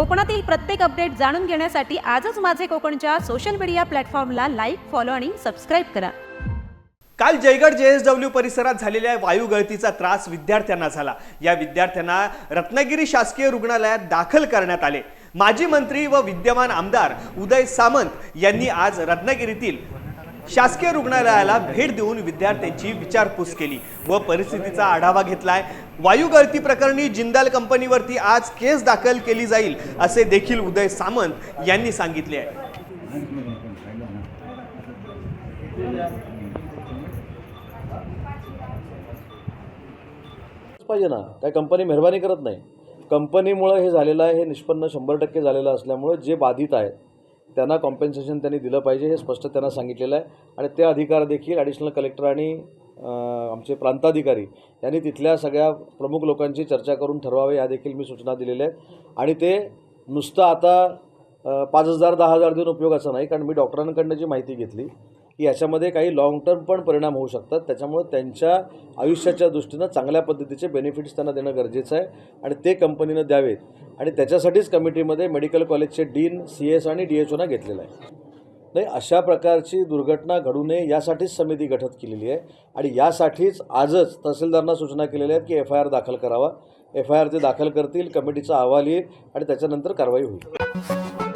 कोकणातील प्रत्येक अपडेट जाणून घेण्यासाठी आजच माझे कोकणच्या सोशल मीडिया प्लॅटफॉर्मला लाईक फॉलो आणि सबस्क्राईब करा. काल जयगड जे एस डब्ल्यू परिसरात झालेल्या वायू गळतीचा त्रास विद्यार्थ्यांना झाला. या विद्यार्थ्यांना रत्नागिरी शासकीय रुग्णालयात दाखल करण्यात आले. माजी मंत्री व विद्यमान आमदार उदय सामंत यांनी आज रत्नागिरीतील शासकीय रुग्णालयाला भेट देऊन विद्यार्थ्यांची विचारपूस केली व परिस्थितीचा आढावा घेतलाय. वायू गळती प्रकरणी जिंदाल कंपनीवरती आज केस दाखल केली जाईल असे देखील उदय सामंत यांनी सांगितले आहे. पाहिजे ना काय कंपनी मेहरबानी करत नाही. कंपनीमुळं हे झालेलं आहे हे निष्पन्न शंभर टक्के झालेलं असल्यामुळे जे बाधित आहेत त्यांना कॉम्पेन्सेशन त्यांनी दिलं पाहिजे हे स्पष्ट त्यांना सांगितलेलं आहे. आणि ते अधिकार देखील ॲडिशनल कलेक्टर आणि आमचे प्रांताधिकारी यांनी तिथल्या सगळ्या प्रमुख लोकांची चर्चा करून ठरवावे या देखील मी सूचना दिलेल्या आहेत. आणि ते नुसतं आता पाच हजार दहा हजार देऊन उपयोगाचं नाही कारण मी डॉक्टरांकडनं जी माहिती घेतली की याच्यामध्ये काही लाँग टर्म पण परिणाम होऊ शकतात. त्याच्यामुळे त्यांच्या आयुष्याच्या दृष्टीनं चांगल्या पद्धतीचे बेनिफिट्स त्यांना देणं गरजेचं आहे. आणि ते कंपनीनं द्यावेत. आणि त्याच्यासाठीच कमिटीमध्ये मेडिकल कॉलेजचे डीन सी एस आणि डी एच ओना घेतलेलं आहे. नाही अशा प्रकारची दुर्घटना घडू नये यासाठीच समिती गठीत केलेली आहे आणि यासाठीच आजच तहसीलदारांना सूचना केलेल्या आहेत की एफ आय आर दाखल करावा. एफ आय आर ते दाखल करतील कमिटीचा अहवाल येईल आणि त्याच्यानंतर कारवाई होईल.